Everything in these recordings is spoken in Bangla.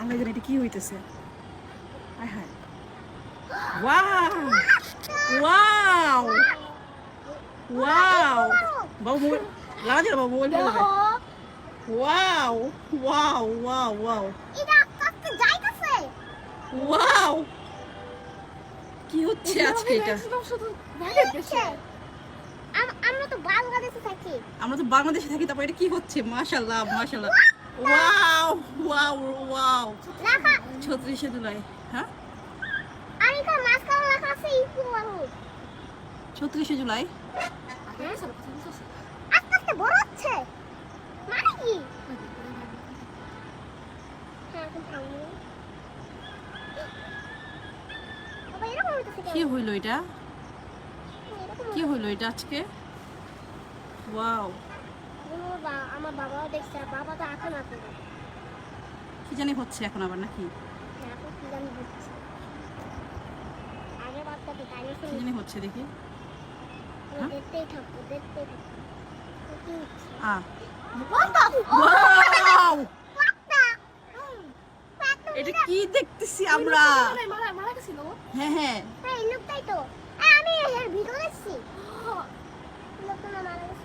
আল্লাহ জানে এটা কি হইতেছে। হায়। ওয়াও ওয়াও ওয়াও বাবু মোবাইল লাগা দিল বাবু মোবাইল ফেলে wow wow wow wow wow কি হচ্ছে আজকে এটা? আমরা তো বাংলাদেশে থাকি। আমরা তো বাংলাদেশে থাকি তারপর এটা কি হচ্ছে? মাশাল্লাহ মাশাল্লাহ ওয়াও ওয়াও ওয়াও লেখা ছত্রিশে জুলাই হ্যাঁ আর এখানে মাঝখানে লেখা আছে ইকু জুলাই আস্তে আস্তে বড় হচ্ছে মানে কি কি হইল এটা কি হইল এটা আজকে ওয়াও আমার আমার বাবাও দেখছে বাবা তো এখন কি জানি হচ্ছে এখন আবার নাকি? এখন কি জানি বুঝছে আগে বাচ্চাকে ডাইনোসর কি জানি হচ্ছে দেখি। হ্যাঁ? দেখতেই থাকব দেখতেই থাকব। কি হচ্ছে? আ। এটা কি দেখতেছি আমরা? হ্যাঁ হ্যাঁ। হ্যাঁ, এই লোকটাই তো। আমি এর ভিডিও দেখছি লোকটা না মারা গেছে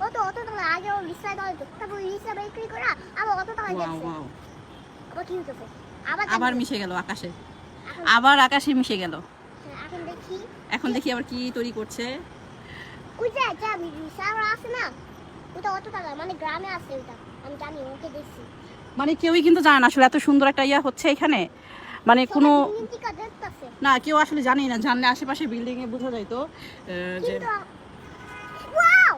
কত অত টাকা আগে ও হতো তারপর বিক্রি করে আবার অত টাকা ওয়াও আবার কি হতেছে আবার আবার মিশে গেল আকাশে আবার আকাশে মিশে গেল এখন দেখি এখন দেখি আবার কি তৈরি করছে। ওই যে যা আছে না ওটা অত টাকা মানে গ্রামে আছে ওটা আমি জানি ওকে দেখছি মানে কেউই কিন্তু জানে না আসলে এত সুন্দর একটা ইয়া হচ্ছে এখানে। মানে কোনো না কেউ আসলে জানেই না। জানলে আশেপাশে বিল্ডিং এ বোঝা যায় তো যে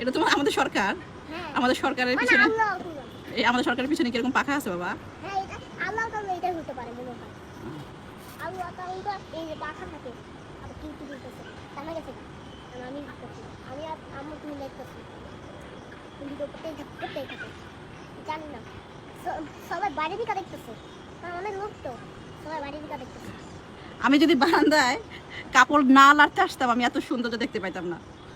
এটা তো আমাদের সরকার। আমাদের হ্যাঁ। আমাদের সরকারের মানে পিছনে এই আমাদের সরকারের পিছনে কীরকম পাখা আছে বাবা? জানা না? সবাই বাইরে দিকে দেখতেছে। অনেক লোক তো। সবাই বাইরে দিকে দেখতেছে। আমি যদি বারান্দায় কাপড় না লাড়তে আসতাম আমি এত সৌন্দর্য দেখতে পাইতাম না। সুন্দর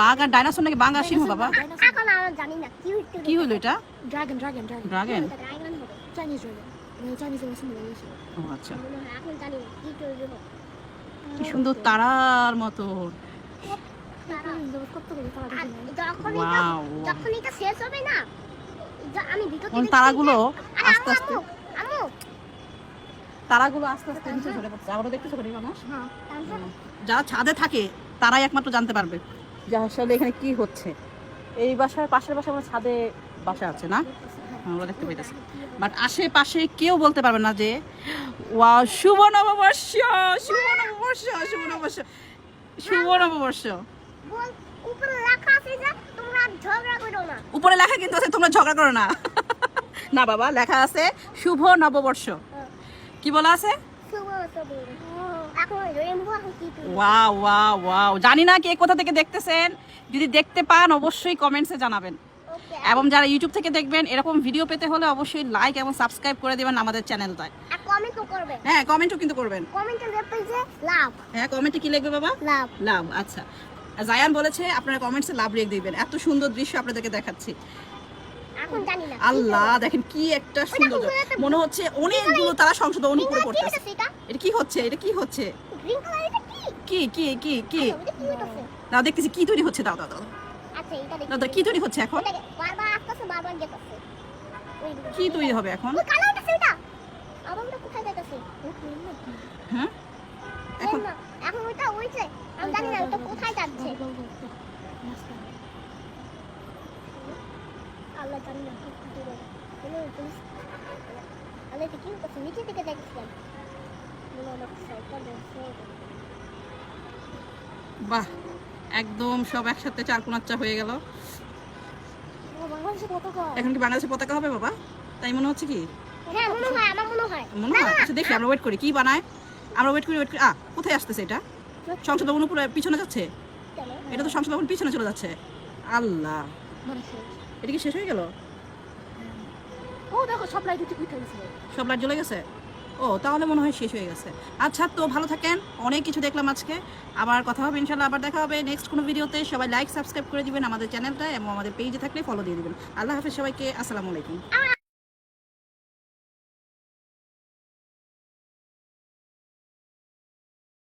বাঘ আর ডাইনোসর নাকি বাঘ আর সিংহ বাবা? এখন আমরা জানি না। কি কি হলো এটা? Dragon dragon dragon. Dragon? Chinese dragon. Chinese ও আচ্ছা। এখন জানি কি তৈরি কি সুন্দর তারার মতো। যখন এটা শেষ হবে না আমি ভিতর থেকে তারাগুলো আস্তে আস্তে। তারাগুলো আস্তে আস্তে নিচে ঝরে পড়ছে। আবারও দেখতেছো করি মানুষ হ্যাঁ যারা ছাদে থাকে তারাই একমাত্র জানতে পারবে। যে আসলে এখানে কি হচ্ছে? এই বাসার পাশের বাসা আমার ছাদে বাসা আছে না? আমরা দেখতে পাইতেছি। বাট আশেপাশে কেউ বলতে পারবে না যে ওয়া শুভ নববর্ষ শুভ নববর্ষ শুভ নববর্ষ শুভ নববর্ষ। উপরে লেখা কিন্তু আছে তোমরা ঝগড়া করো না। না বাবা লেখা আছে শুভ নববর্ষ। কি বলা আছে? কি তৈরি ওয়াও ওয়াও ওয়াও জানি না কে কোথা থেকে দেখতেছেন। যদি দেখতে পান অবশ্যই কমেন্টসে জানাবেন। এবং যারা ইউটিউব থেকে দেখবেন এরকম ভিডিও পেতে হলে অবশ্যই লাইক এবং সাবস্ক্রাইব করে দেবেন আমাদের চ্যানেলটায় হ্যাঁ কমেন্টও কিন্তু করবেন। হ্যাঁ কমেন্টে কি লিখবে বাবা? লাভ। লাভ আচ্ছা। জায়ান বলেছে আপনারা কমেন্টসে লাভ রেখে দিবেন। এত সুন্দর দৃশ্য আপনাদেরকে দেখাচ্ছি। এখন জানি না। আল্লাহ দেখেন কি একটা সুন্দর মনে হচ্ছে অনেকগুলো তারা সংশোধন উপরে এটা কি হচ্ছে? এটা কি হচ্ছে? কি? কি কি কি দেখতেছি তৈরি হচ্ছে দাও দাও দাও। আচ্ছা এটা দেখি। কি তৈরি হচ্ছে এখন? বারবার আসতেছে বারবার যেতেছে ওই কি তৈরি হবে এখন? কালো হইতাছে ওটা আবার ওটা কোথায় যাইতাছে? হ্যাঁ এখন? এখন এখন ওইছে আমি জানি না ওটা কোথায় যাচ্ছে। আল্লাহ জানি না কি করে। পুলিশ আল্লাহ কি করছে নিচে থেকে দেখছিলাম মনে হলো সাইকেল দেখছে বাহ একদম সব একসাথে চার কোনাচ্চা হয়ে গেল। এখন কি বাংলাদেশের পতাকা হবে বাবা? তাই মনে হচ্ছে কি? হ্যাঁ মনে আচ্ছা দেখি আমরা ওয়েট করি। কি বানায়? আমরা ওয়েট করি ওয়েট করি। আ কোথায় আসতেছে এটা? সংসদ ভবন উপরে পিছনে যাচ্ছে? এটা তো সংসদ ভবন পিছনে চলে যাচ্ছে। আল্লাহ। এটা কি শেষ হয়ে গেল? ও দেখো সব লাইট উঠে উঠে গেছে। সব লাইট জ্বলে গেছে? ও, তাহলে মনে হয় শেষ হয়ে গেছে। আচ্ছা তো ভালো থাকেন। অনেক কিছু দেখলাম আজকে। আবার কথা হবে, ইনশাল্লাহ আবার দেখা হবে নেক্সট কোনো ভিডিওতে সবাই লাইক সাবস্ক্রাইব করে দিবেন আমাদের চ্যানেলটা এবং আমাদের পেজে থাকলে ফলো দিয়ে দিবেন। আল্লাহ হাফিজ সবাইকে, আসসালামু আলাইকুম।